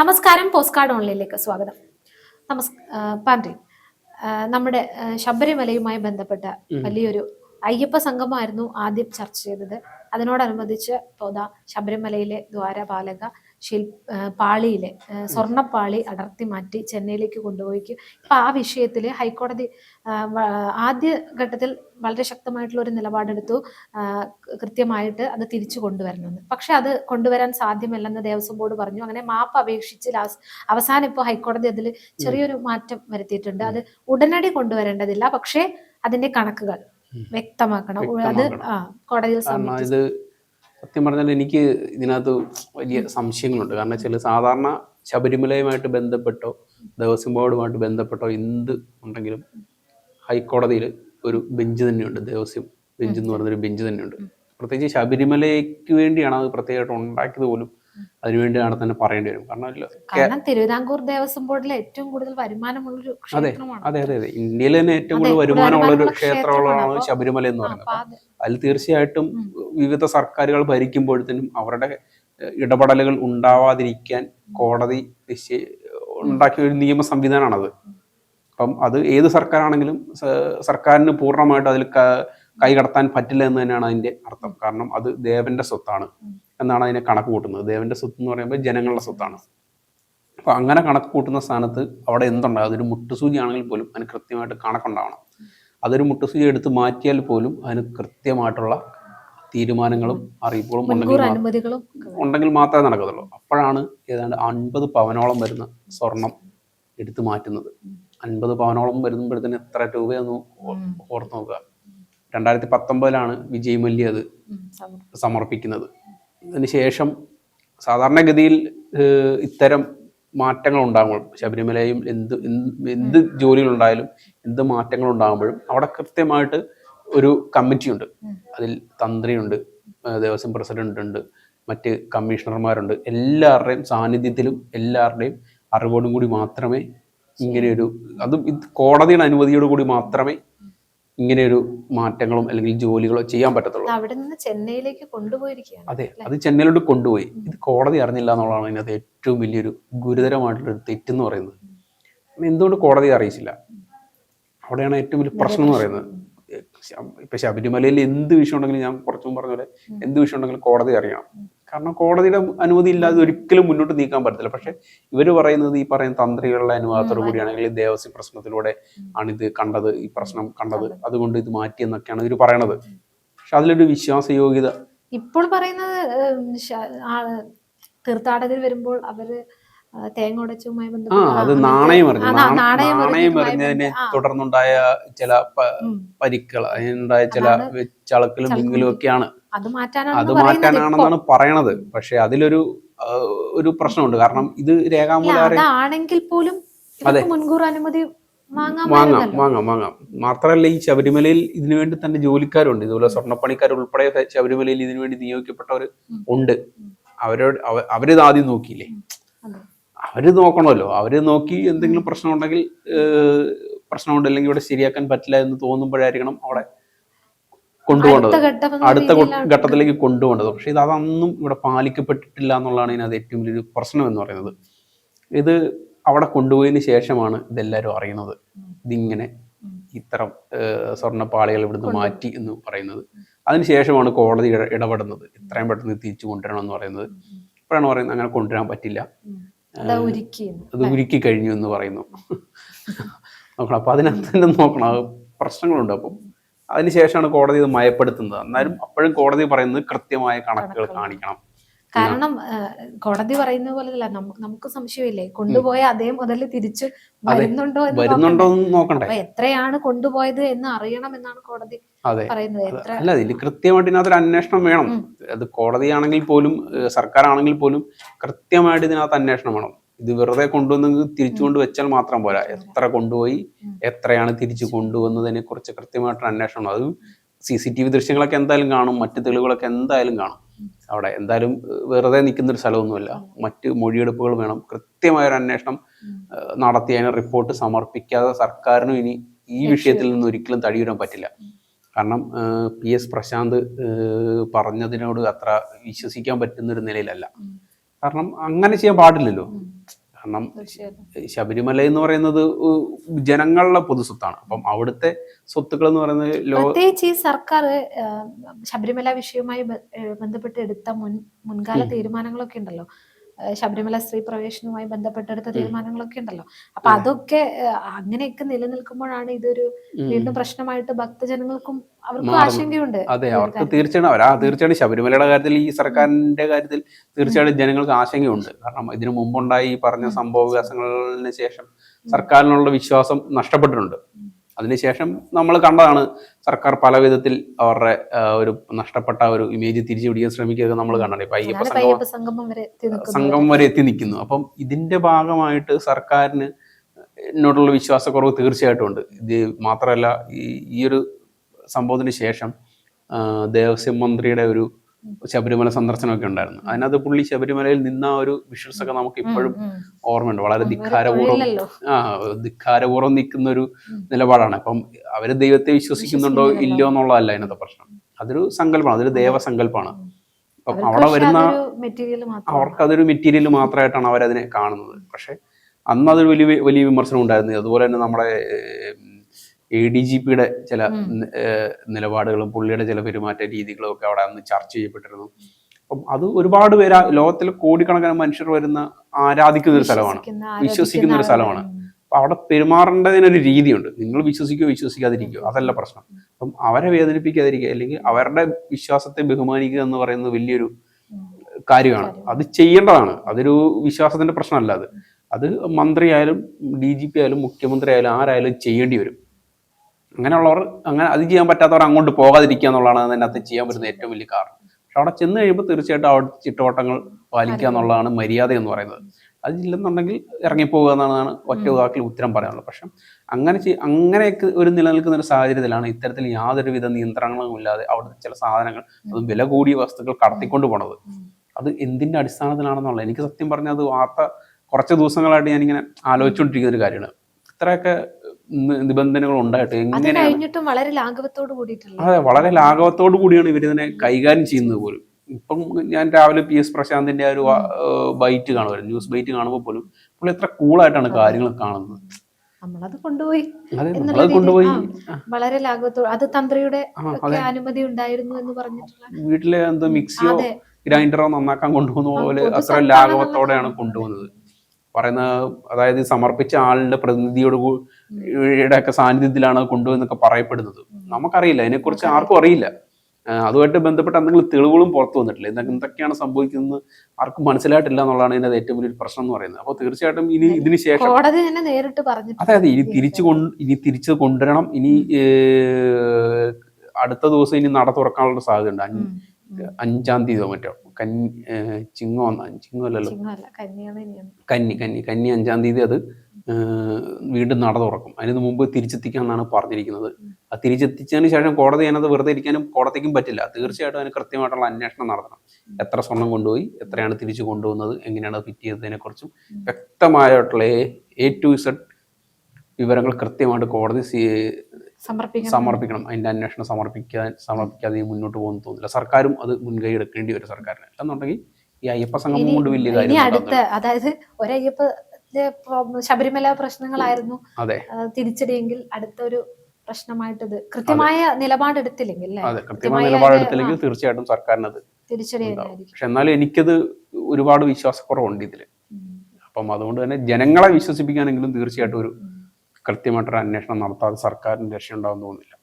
നമസ്കാരം post card ഓൺലൈനിലേക്ക് സ്വാഗതം. നമസ് പാൻഡ്രി നമ്മുടെ ശബരിമലയുമായി ബന്ധപ്പെട്ട വലിയൊരു അയ്യപ്പ സംഗമമായിരുന്നു ആദ്യം ചർച്ച ചെയ്തത്. അതിനോടനുബന്ധിച്ച് തോത ശബരിമലയിലെ ദ്വാരപാലക ശിൽ പാളിയിലെ സ്വർണപ്പാളി അടർത്തി മാറ്റി ചെന്നൈയിലേക്ക് കൊണ്ടുപോയി ഇപ്പൊ ആ വിഷയത്തിൽ ഹൈക്കോടതി ആദ്യ ഘട്ടത്തിൽ വളരെ ശക്തമായിട്ടുള്ള ഒരു നിലപാടെടുത്തു. കൃത്യമായിട്ട് അത് തിരിച്ചു കൊണ്ടുവരണമെന്ന്. പക്ഷെ അത് കൊണ്ടുവരാൻ സാധ്യമല്ലെന്ന് ദേവസ്വം ബോർഡ് പറഞ്ഞു. അങ്ങനെ മാപ്പ് അപേക്ഷിച്ച് ലാസ്റ്റ് അവസാനം ഇപ്പോൾ ഹൈക്കോടതി അതിൽ ചെറിയൊരു മാറ്റം വരുത്തിയിട്ടുണ്ട്. അത് ഉടനടി കൊണ്ടുവരേണ്ടതില്ല. പക്ഷേ അതിന്റെ കണക്കുകൾ വ്യക്തമാക്കണം. അത്. ആ കോടതിയിൽ സത്യം പറഞ്ഞാൽ എനിക്ക് ഇതിനകത്ത് വലിയ സംശയങ്ങളുണ്ട്. കാരണം വെച്ചാൽ സാധാരണ ശബരിമലയുമായിട്ട് ബന്ധപ്പെട്ടോ ദേവസ്വം ബോർഡുമായിട്ട് ബന്ധപ്പെട്ടോ എന്ത് ഉണ്ടെങ്കിലും ഹൈക്കോടതിയിൽ ഒരു ബെഞ്ച് തന്നെയുണ്ട്. ദേവസ്വം ബെഞ്ച് എന്ന് പറയുന്നൊരു ബെഞ്ച് തന്നെയുണ്ട്. പ്രത്യേകിച്ച് ശബരിമലയ്ക്ക് വേണ്ടിയാണ് അത് പ്രത്യേകമായിട്ട് ഉണ്ടാക്കിയത് പോലും അതിനുവേണ്ടിയാണ് തന്നെ പറയേണ്ടി വരും. കാരണം തിരുവിതാംകൂർ ദേവസ്വം ബോർഡിലെ ഏറ്റവും കൂടുതൽ വരുമാനമുള്ളൊരു അതെ അതെ അതെ അതെ. ഇന്ത്യയിൽ തന്നെ ഏറ്റവും കൂടുതൽ വരുമാനമുള്ളൊരു വരുമാനമുള്ള ഒരു ക്ഷേത്രമാണ്. ശബരിമല എന്ന് പറയുന്നത്. അതിൽ തീർച്ചയായിട്ടും. വിവിധ സർക്കാരുകൾ ഭരിക്കുമ്പോഴത്തേനും അവരുടെ ഇടപെടലുകൾ ഉണ്ടാവാതിരിക്കാൻ കോടതി ഉണ്ടാക്കിയ ഒരു നിയമ സംവിധാനമാണത്. അപ്പം അത് ഏത് സർക്കാരാണെങ്കിലും സർക്കാരിന് പൂർണമായിട്ട് അതിൽ കൈ കടത്താൻ പറ്റില്ല എന്ന് തന്നെയാണ് അതിന്റെ അർത്ഥം. കാരണം അത് ദേവന്റെ സ്വത്താണ് എന്നാണ് അതിനെ കണക്ക് കൂട്ടുന്നത്. ദേവന്റെ സ്വത്ത് എന്ന് പറയുമ്പോൾ ജനങ്ങളുടെ സ്വത്താണ്. അപ്പൊ അങ്ങനെ കണക്ക് കൂട്ടുന്ന സ്ഥാനത്ത് അവിടെ എന്തുണ്ടാകും അതൊരു മുട്ടുസൂചി ആണെങ്കിൽ പോലും അതിന് കൃത്യമായിട്ട് കണക്കുണ്ടാവണം. അതൊരു മുട്ടുസൂചി എടുത്ത് മാറ്റിയാൽ പോലും അതിന് കൃത്യമായിട്ടുള്ള തീരുമാനങ്ങളും അറിയിപ്പുകളും ഉണ്ടെങ്കിൽ ഉണ്ടെങ്കിൽ മാത്രമേ നടക്കത്തുള്ളൂ. അപ്പോഴാണ് ഏതാണ്ട് അൻപത് പവനോളം വരുന്ന സ്വർണം എടുത്തു മാറ്റുന്നത്. അൻപത് പവനോളം വരുമ്പോഴത്തേന് എത്ര രൂപയെന്ന് ഓർത്ത് നോക്കുക. രണ്ടായിരത്തി പത്തൊമ്പതിലാണ് വിജയ് മല്യ അത് സമർപ്പിക്കുന്നത്. അതിനുശേഷം സാധാരണഗതിയിൽ ഇത്തരം മാറ്റങ്ങൾ ഉണ്ടാകുമ്പോൾ ശബരിമലയും എന്ത് എന്ത് എന്ത് ജോലികളുണ്ടായാലും എന്ത് മാറ്റങ്ങൾ ഉണ്ടാകുമ്പോഴും അവിടെ കൃത്യമായിട്ട് ഒരു കമ്മിറ്റി ഉണ്ട്. അതിൽ തന്ത്രിയുണ്ട് ദേവസ്വം പ്രസിഡന്റ് ഉണ്ട് മറ്റ് കമ്മീഷണർമാരുണ്ട്. എല്ലാവരുടെയും സാന്നിധ്യത്തിലും എല്ലാവരുടെയും അറിവോടും കൂടി മാത്രമേ ഇങ്ങനെയൊരു അതും ഇത് കോടതിയുടെ അനുമതിയോട് കൂടി മാത്രമേ ഇങ്ങനെയൊരു മാറ്റങ്ങളും അല്ലെങ്കിൽ ജോലികളോ ചെയ്യാൻ പറ്റത്തുള്ളൂ. അവിടെ നിന്ന് ചെന്നൈയിലേക്ക് കൊണ്ടുപോയിരിക്കുകയാണ്. അതെ അത് ചെന്നൈയിലോട്ട് കൊണ്ടുപോയി. ഇത് കോടതി അറിഞ്ഞില്ല എന്നുള്ളതാണ് ഇതിനകത്ത് ഏറ്റവും വലിയൊരു ഗുരുതരമായിട്ടുള്ള ഒരു തെറ്റെന്ന് പറയുന്നത്. എന്തുകൊണ്ട് കോടതി അറിയിച്ചില്ല? അവിടെയാണ് ഏറ്റവും വലിയ പ്രശ്നം എന്ന് പറയുന്നത്. ഇപ്പൊ ശബരിമലയിൽ എന്ത് വിഷയം ഉണ്ടെങ്കിലും ഞാൻ കുറച്ചും പറഞ്ഞ പോലെ എന്ത് വിഷയം ഉണ്ടെങ്കിലും കോടതി അറിയണം. കാരണം കോടതിയുടെ അനുമതി ഇല്ലാതെ ഒരിക്കലും മുന്നോട്ട് നീക്കാൻ പറ്റത്തില്ല. പക്ഷെ ഇവർ പറയുന്നത് ഈ പറയുന്ന തന്ത്രികളുടെ അനുവാദത്തോടു കൂടിയാണെങ്കിൽ ദേവസ്വം പ്രശ്നത്തിലൂടെ ആണ് ഇത് കണ്ടത് ഈ പ്രശ്നം കണ്ടത്. അതുകൊണ്ട് ഇത് മാറ്റി എന്നൊക്കെയാണ് ഇവർ പറയണത് പക്ഷെ അതിലൊരു വിശ്വാസയോഗ്യത ഇപ്പോൾ പറയുന്നത് തീർത്ഥാടകർ വരുമ്പോൾ അവർ തേങ്ങ ഉടച്ചുമായി ബന്ധപ്പെട്ട് അത് നാണയം ആ, എറിഞ്ഞു നാണയം നാണയം എറിഞ്ഞതിനെ തുടർന്നുണ്ടായ ചില പരിക്കൾ. അതിനുണ്ടായ ചില ചളക്കലും വിങ്ങലും ഒക്കെയാണ് അത്. മാറ്റാനാണെന്നാണ് പറയണത് പക്ഷെ അതിലൊരു ഒരു പ്രശ്നമുണ്ട് കാരണം ഇത് രേഖാമൂലാണെങ്കിൽ രേഖാമൂലം പോലും അതെ. മുൻകൂർ അനുമതി വാങ്ങാം. വാങ്ങാം വാങ്ങാം മാത്രമല്ല ഈ ശബരിമലയിൽ ഇതിനു വേണ്ടി തന്നെ ജോലിക്കാരുണ്ട് ഇതുപോലെ സ്വർണപ്പണിക്കാർ ഉൾപ്പെടെ ശബരിമലയിൽ ഇതിനു വേണ്ടി നിയോഗിക്കപ്പെട്ടവർ. ഉണ്ട് അവരോട് അവ- അവരിത് ആദ്യം നോക്കിയില്ലേ. അവർ നോക്കണമല്ലോ. അവർ നോക്കി എന്തെങ്കിലും പ്രശ്നമുണ്ടെങ്കിൽ പ്രശ്നമുണ്ടല്ലെങ്കിൽ ഇവിടെ ശരിയാക്കാൻ പറ്റില്ല എന്ന് തോന്നുമ്പോഴായിരിക്കണം അവിടെ കൊണ്ടുപോകേണ്ടത്. അടുത്ത ഘട്ടത്തിലേക്ക് കൊണ്ടുപോകേണ്ടത്. പക്ഷേ ഇത് അതൊന്നും ഇവിടെ പാലിക്കപ്പെട്ടിട്ടില്ല എന്നുള്ളതാണ് ഇതിനകത്ത് ഏറ്റവും വലിയൊരു പ്രശ്നം എന്ന് പറയുന്നത്. ഇത് അവിടെ കൊണ്ടുപോയതിന് ശേഷമാണ് ഇതെല്ലാവരും അറിയുന്നത്. ഇതിങ്ങനെ. ഇത്തരം സ്വർണപ്പാളികൾ ഇവിടുന്ന് മാറ്റി എന്ന് പറയുന്നത്. അതിനുശേഷമാണ് കോടതി ഇട- ഇടപെടുന്നത്. ഇത്രയും പെട്ടെന്ന് തിരിച്ചു കൊണ്ടുവരണം എന്ന് പറയുന്നത് ഇപ്പോഴാണ് പറയുന്നത് അങ്ങനെ കൊണ്ടുവരാൻ പറ്റില്ല. അതാ ഉരുക്കി. കഴിഞ്ഞു എന്ന് പറയുന്നു. നോക്കണം. അപ്പൊ അതിനകത്ത് തന്നെ നോക്കണം. പ്രശ്നങ്ങളുണ്ട്. അപ്പം അതിനുശേഷമാണ് കോടതി ഇത് മയപ്പെടുത്തുന്നത്. എന്നാലും അപ്പോഴും കോടതി പറയുന്നത് കൃത്യമായ കണക്കുകൾ. കാണിക്കണം. കാരണം കോടതി പറയുന്ന പോലെയല്ല. അല്ല നമുക്ക് സംശയമില്ലേ? കൊണ്ടുപോയ അതേ മുതൽ തിരിച്ച് വരുന്നുണ്ടോ എന്ന് വരുന്നുണ്ടോ നോക്കണ്ടേ? എത്രയാണ് കൊണ്ടുപോയത് എന്ന് അറിയണം എന്നാണ് കോടതി പറയുന്നത്. അല്ല ഇതിൽ കൃത്യമായിട്ട് ഇതിനകത്തൊരു അന്വേഷണം വേണം. അത് കോടതിയാണെങ്കിൽ പോലും സർക്കാർ ആണെങ്കിൽ പോലും കൃത്യമായിട്ട് ഇതിനകത്ത് അന്വേഷണം വേണം. ഇത് വെറുതെ കൊണ്ടുവന്ന് തിരിച്ചു കൊണ്ട് വെച്ചാൽ മാത്രം പോരാ. എത്ര കൊണ്ടുപോയി എത്രയാണ് തിരിച്ചു കൊണ്ടുവന്നതിനെ കുറിച്ച് കൃത്യമായിട്ടൊരു അന്വേഷണം അത് സി സി ടി വി ദൃശ്യങ്ങളൊക്കെ എന്തായാലും കാണും. മറ്റു തെളിവുകളൊക്കെ എന്തായാലും കാണും. അവിടെ എന്തായാലും വെറുതെ നിൽക്കുന്ന ഒരു സ്ഥലമൊന്നുമല്ല മറ്റ് മൊഴിയെടുപ്പുകൾ വേണം. കൃത്യമായ ഒരു അന്വേഷണം. നടത്തി അതിന് റിപ്പോർട്ട് സമർപ്പിക്കാതെ സർക്കാരിനും ഇനി ഈ വിഷയത്തിൽ നിന്ന് ഒരിക്കലും തടിയൂരാൻ പറ്റില്ല. കാരണം പി എസ് പ്രശാന്ത് പറഞ്ഞതിനോട് അത്ര വിശ്വസിക്കാൻ പറ്റുന്ന ഒരു നിലയിലല്ല കാരണം അങ്ങനെ ചെയ്യാൻ പാടില്ലല്ലോ. കാരണം ശബരിമല എന്ന് പറയുന്നത് ജനങ്ങളുടെ പൊതുസ്വത്താണ് അപ്പം അവിടുത്തെ സ്വത്തുക്കൾ എന്ന് പറയുന്നത് പ്രത്യേകിച്ച് ഈ സർക്കാർ ശബരിമല വിഷയവുമായി ബന്ധപ്പെട്ട് എടുത്ത മുൻ മുൻകാല തീരുമാനങ്ങളൊക്കെ ഉണ്ടല്ലോ. ശബരിമല സ്ത്രീ പ്രവേശനവുമായി ബന്ധപ്പെട്ടെടുത്ത തീരുമാനങ്ങളൊക്കെ ഉണ്ടല്ലോ. അപ്പൊ അതൊക്കെ അങ്ങനെയൊക്കെ നിലനിൽക്കുമ്പോഴാണ് ഇതൊരു വീണ്ടും പ്രശ്നമായിട്ട് ഭക്തജനങ്ങൾക്കും അവർക്കും ആശങ്കയുണ്ട്. അതെ അവർക്ക്. തീർച്ചയായിട്ടും അവരാ തീർച്ചയായിട്ടും ശബരിമലയുടെ കാര്യത്തിൽ ഈ സർക്കാരിന്റെ കാര്യത്തിൽ തീർച്ചയായിട്ടും ജനങ്ങൾക്ക് ആശങ്കയുണ്ട്. കാരണം ഇതിനു മുമ്പുണ്ടായി ഈ പറഞ്ഞ സംഭവ വികാസങ്ങളിന് ശേഷം സർക്കാരിനുള്ള വിശ്വാസം നഷ്ടപ്പെട്ടിട്ടുണ്ട്. അതിനുശേഷം നമ്മൾ കണ്ടതാണ് സർക്കാർ പല വിധത്തിൽ അവരുടെ ഒരു നഷ്ടപ്പെട്ട ഒരു ഇമേജ് തിരിച്ചു പിടിക്കാൻ ശ്രമിക്കുക നമ്മൾ കണ്ടത് ഇപ്പൊ അയ്യപ്പ സംഘം സംഗമം വരെ എത്തി നിൽക്കുന്നു. അപ്പം ഇതിന്റെ ഭാഗമായിട്ട് സർക്കാരിന് എന്നോടുള്ള വിശ്വാസക്കുറവ് തീർച്ചയായിട്ടും ഉണ്ട്. ഇത് മാത്രമല്ല ഈ ഒരു സംഭവത്തിന് ശേഷം ദേവസ്വം മന്ത്രിയുടെ ഒരു ശബരിമല സന്ദർശനമൊക്കെ ഉണ്ടായിരുന്നു. അതിനകത്ത് പുള്ളി ശബരിമലയിൽ നിന്ന ആ ഒരു വിഷ്വൽസ് ഒക്കെ നമുക്ക് ഇപ്പോഴും. ഓർമ്മയുണ്ട്. വളരെ ധിക്കാരപൂർവം ആ ധിക്കാരപൂർവം നിൽക്കുന്ന ഒരു നിലപാടാണ്. അപ്പം അവർ ദൈവത്തെ വിശ്വസിക്കുന്നുണ്ടോ. ഇല്ലയോ എന്നുള്ളതല്ല അതിനകത്തെ പ്രശ്നം. അതൊരു സങ്കല്പമാണ്. അതൊരു ദേവസങ്കല്പമാണ്. അപ്പം അവിടെ വരുന്ന അവർക്കതൊരു മെറ്റീരിയൽ മാത്രമായിട്ടാണ് അവരതിനെ കാണുന്നത്. പക്ഷെ അന്ന് അതൊരു വലിയ വലിയ വിമർശനം ഉണ്ടായിരുന്നു. അതുപോലെ തന്നെ നമ്മുടെ എ ഡി ജി പിയുടെ ചില നിലപാടുകളും പുള്ളിയുടെ ചില പെരുമാറ്റ രീതികളും ഒക്കെ അവിടെ അന്ന് ചർച്ച ചെയ്യപ്പെട്ടിരുന്നു. അപ്പം അത് ഒരുപാട് പേര് ലോകത്തിൽ കോടിക്കണക്കിന് മനുഷ്യർ വരുന്ന ആരാധിക്കുന്ന ഒരു സ്ഥലമാണ്. വിശ്വസിക്കുന്ന, ഒരു സ്ഥലമാണ്. അപ്പൊ അവിടെ പെരുമാറേണ്ടതിനൊരു രീതിയുണ്ട്. നിങ്ങൾ വിശ്വസിക്കുകയോ വിശ്വസിക്കാതിരിക്കുകയോ അതല്ല പ്രശ്നം. അപ്പം അവരെ വേദനിപ്പിക്കാതിരിക്കുക അല്ലെങ്കിൽ അവരുടെ വിശ്വാസത്തെ ബഹുമാനിക്കുക എന്ന് പറയുന്നത് വലിയൊരു കാര്യമാണ്. അത് ചെയ്യേണ്ടതാണ്. അതൊരു വിശ്വാസത്തിന്റെ പ്രശ്നമല്ല അത്. അത് മന്ത്രിയായാലും ഡി ജി പി ആയാലും മുഖ്യമന്ത്രി ആയാലും ആരായാലും ചെയ്യേണ്ടി വരും. അങ്ങനെയുള്ളവർ അങ്ങനെ അത് ചെയ്യാൻ പറ്റാത്തവർ അങ്ങോട്ട് പോകാതിരിക്കുക എന്നുള്ളതാണ് അതിനകത്ത് ചെയ്യാൻ പറ്റുന്ന ഏറ്റവും വലിയ കാരണം. പക്ഷെ അവിടെ ചെന്ന് കഴിയുമ്പോൾ തീർച്ചയായിട്ടും അവിടെ ചിട്ടവട്ടങ്ങൾ പാലിക്കുക എന്നുള്ളതാണ് മര്യാദ എന്ന് പറയുന്നത്. അതില്ലെന്നുണ്ടെങ്കിൽ ഇറങ്ങിപ്പോകുക എന്നാണ് ഒറ്റ വാക്കിൽ ഉത്തരം പറയാനുള്ളത് പക്ഷെ അങ്ങനെ അങ്ങനെയൊക്കെ ഒരു നിലനിൽക്കുന്ന ഒരു സാഹചര്യത്തിലാണ് ഇത്തരത്തിൽ യാതൊരുവിധ നിയന്ത്രണങ്ങളും ഇല്ലാതെ അവിടുത്തെ ചില സാധനങ്ങൾ അത് വില കൂടിയ വസ്തുക്കൾ കടത്തിക്കൊണ്ട് പോണത്. അത് എന്തിന്റെ അടിസ്ഥാനത്തിലാണെന്നുള്ളത് എനിക്ക് സത്യം പറഞ്ഞാൽ അത് വാർത്ത കുറച്ച് ദിവസങ്ങളായിട്ട് ഞാനിങ്ങനെ ആലോചിച്ചുകൊണ്ടിരിക്കുന്ന ഒരു കാര്യമാണ്. ഇത്രയൊക്കെ നിബന്ധനകൾ ഉണ്ടായിട്ട് എങ്ങനെ വളരെ ലാഘവത്തോട് അതെ വളരെ ലാഘവത്തോടു കൂടിയാണ് ഇവരിതിനെ കൈകാര്യം ചെയ്യുന്നത് പോലും. ഇപ്പം ഞാൻ രാവിലെ പി എസ് പ്രശാന്തിന്റെ ആ ഒരു ബൈറ്റ് കാണുമായിരുന്നു ന്യൂസ് ബൈറ്റ് കാണുമ്പോൾ പോലും പുള്ളി എത്ര കൂളായിട്ടാണ് കാര്യങ്ങൾ കാണുന്നത്. നമ്മളത് കൊണ്ടുപോയി. കൊണ്ടുപോയി. വളരെ ലാഘവത്തോട്. അത് തന്ത്രിയുടെ അനുമതി ഉണ്ടായിരുന്നു എന്ന് പറഞ്ഞിട്ടുള്ള വീട്ടിലെ എന്തോ മിക്സിയോ ഗ്രൈൻഡറോ നന്നാക്കാൻ കൊണ്ടുപോകുന്ന പോലെ അത്ര ലാഘവത്തോടെയാണ് കൊണ്ടുപോകുന്നത്. പറയുന്ന അതായത് സമർപ്പിച്ച ആളിന്റെ പ്രതിനിധിയോട് യുടെ ഒക്കെ സാന്നിധ്യത്തിലാണ് കൊണ്ടുവന്നൊക്കെ പറയപ്പെടുന്നത്. നമുക്കറിയില്ല. അതിനെക്കുറിച്ച് ആർക്കും അറിയില്ല. അതുമായിട്ട് ബന്ധപ്പെട്ട എന്തെങ്കിലും തെളിവുകളും പുറത്തു വന്നിട്ടില്ല. എന്തൊക്കെ എന്തൊക്കെയാണ് സംഭവിക്കുന്നത് ആർക്കും മനസ്സിലായിട്ടില്ല എന്നുള്ളതാണ് ഇതിന്റെ ഏറ്റവും വലിയൊരു പ്രശ്നം എന്ന് പറയുന്നത്. അപ്പോൾ തീർച്ചയായിട്ടും ഇനി ഇതിന് ശേഷം കോടതി തന്നെ നേരിട്ട് പറഞ്ഞു അതെ അതെ. ഇനി തിരിച്ചു കൊണ്ട് ഇനി തിരിച്ചു കൊണ്ടുവരണം. ഇനി അടുത്ത ദിവസം ഇനി നട തുറക്കാനുള്ള സാധ്യത ഉണ്ട് ഉം, ഉം. അഞ്ചാം തീയതിയോ മറ്റോ. കന്നി ചിങ്ങോ ഒന്നാം ചിങ്ങോ അല്ലല്ലോ ചിങ്ങമല്ല കന്യാണ് ഇനിയാണ് കന്നി കന്നി കന്നി അഞ്ചാം തീയതി അത് വീണ്ടും നട തുറക്കും. അതിന് മുമ്പ് തിരിച്ചെത്തിക്കാമെന്നാണ് പറഞ്ഞിരിക്കുന്നത്. ആ തിരിച്ചെത്തിച്ചതിന് ശേഷം കോടതി അതിനകത്ത് വെറുതെ ഇരിക്കാനും കോടതിക്കും പറ്റില്ല. തീർച്ചയായിട്ടും അതിന് കൃത്യമായിട്ടുള്ള അന്വേഷണം നടത്തണം. എത്ര സ്വർണം കൊണ്ടുപോയി എത്രയാണ് തിരിച്ചു കൊണ്ടുപോകുന്നത് എങ്ങനെയാണ് അത് ഫിറ്റ് ചെയ്തതിനെ കുറിച്ചും വ്യക്തമായിട്ടുള്ള എ ടു ഇസഡ് വിവരങ്ങൾ കൃത്യമായിട്ട് കോടതി സമർപ്പിക്കണം. സമർപ്പിക്കണം. അതിന്റെ അന്വേഷണം സമർപ്പിക്കാൻ സമർപ്പിക്കാതെ മുന്നോട്ട് പോകുന്നു തോന്നുന്നില്ല. സർക്കാരും അത് മുൻകൈ എടുക്കേണ്ടി വരും സർക്കാരിന്. അല്ലെന്നുണ്ടെങ്കിൽ ഈ അയ്യപ്പ സംഗമം കൊണ്ട് വലിയ കാര്യം അടുത്ത അതായത് ഒരയ്യപ്പ ശബരിമല പ്രശ്നങ്ങളായിരുന്നു. തിരിച്ചടിയെങ്കിൽ അടുത്തൊരു പ്രശ്നമായിട്ടത് കൃത്യമായ നിലപാടെടുത്തില്ലെങ്കിൽ അതെ കൃത്യമായ നിലപാടെടുത്തില്ലെങ്കിൽ തീർച്ചയായിട്ടും സർക്കാരിന് അത് തിരിച്ചടി ഉണ്ടാവും. തന്നെയായിരിക്കും. പക്ഷെ എന്നാലും എനിക്കത് ഒരുപാട് വിശ്വാസക്കുറവുണ്ട് ഇതിൽ. അപ്പം അതുകൊണ്ട് തന്നെ ജനങ്ങളെ വിശ്വസിപ്പിക്കാനെങ്കിലും തീർച്ചയായിട്ടും ഒരു കൃത്യമായിട്ടൊരു അന്വേഷണം നടത്താതെ സർക്കാരിന് രക്ഷയുണ്ടാവും തോന്നുന്നില്ല.